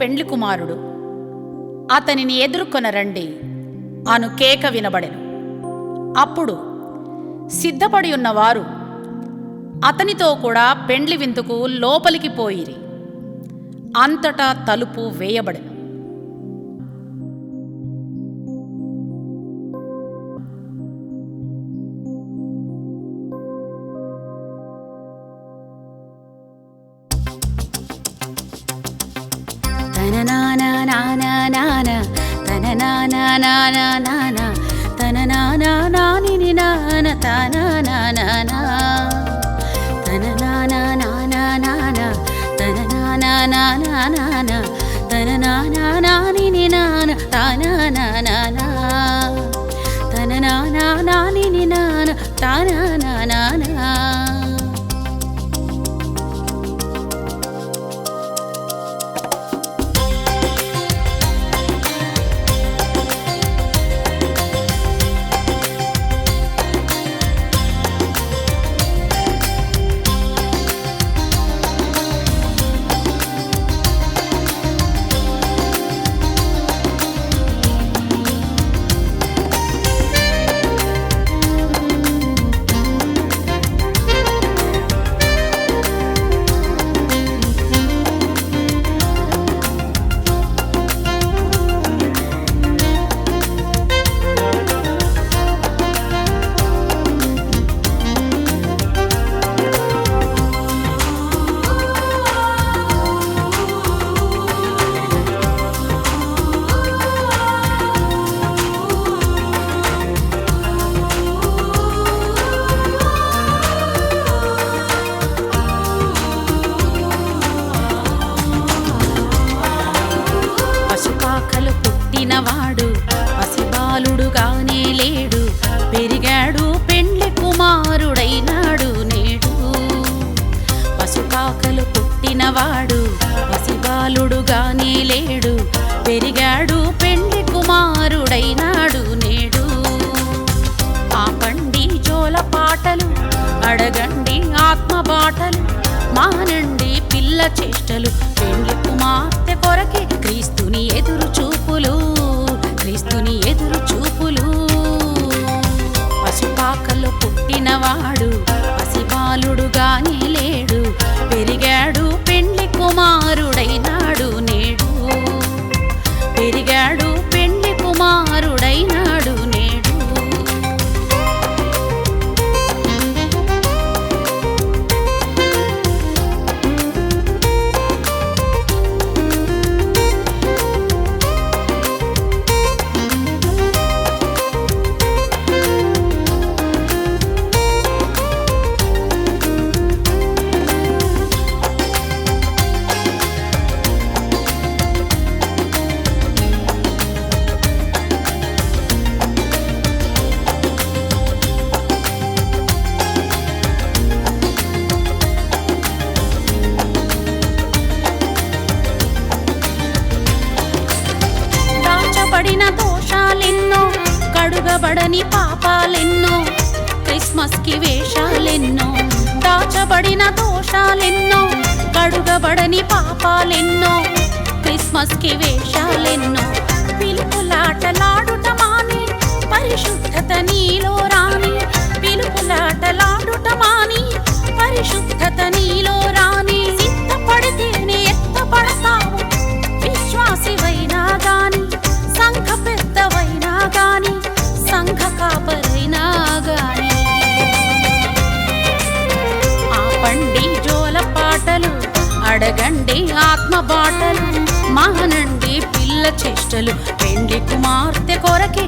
పెండ్లి కుమారుడు. అతనిని ఎదుర్కొనరండి. అను కేక వినబడెను. అప్పుడు సిద్ధపడి ఉన్నవారు అతనితో కూడా పెండ్లి విందుకు లోపలికి పోయిరి. అంతటా తలుపు వేయబడెను. தன நானா நானா நானா தன நானா நானா நானா தன நானா நானினி நான தானா நானா தன நானா நானா நானா தன நானா நானா நானா தன நானா நானினி நான தானா நானா தன நானா நானினி நான தானா అడగండి ఆత్మ బాటలు మానండి పిల్ల చేష్టలు. పెండ్లి కుమార్తె కొరకే క్రీస్తుని ఎదురు చూపులు క్రీస్తుని ఎదురు చూపులు. పశుపాకలు పుట్టినవాడు పసిబాలుడుగానే లేడు. పెరిగాడు పెండ్లి కుమారుడైన కడుగబడని పాపాలెన్నో క్రిస్మస్కి వేషాలెన్నో దాచబడిన దోషాలెన్నో కడుగబడని పాపాలెన్నో క్రిస్మస్కి వేషాలెన్నో. పిలుపులాటలాడుట మాని పరిశుద్ధత నీలో రాని పిలుపులాటలాడుట మాని పరిశుద్ధ ఆత్మ బాటలు మహనండి పిల్ల చేష్టలు. పెండి కుమార్తె కొరకే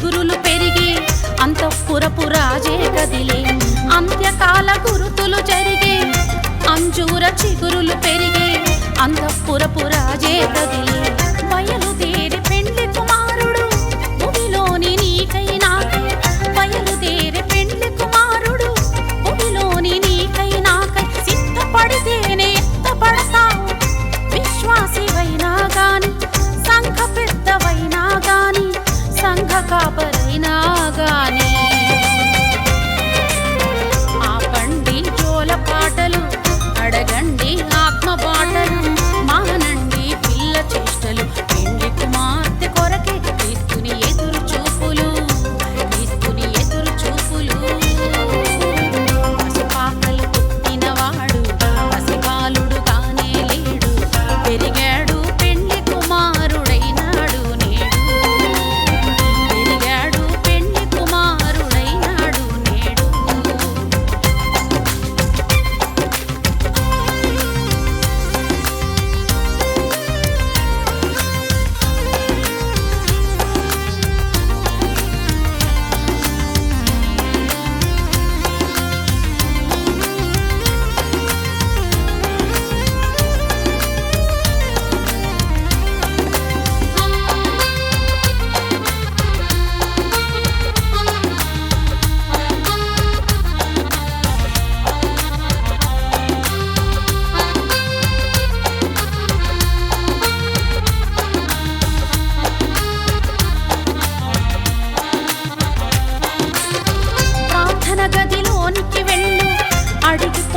చిగురులు పెరిగి అంతఃపురపు రాజే కదిలే అంత్యకాల గురుతులు జరిగి అంజూర చిగురులు పెరిగి అంతఃపురపు రాజే కదిలే ஆடுகிட்டு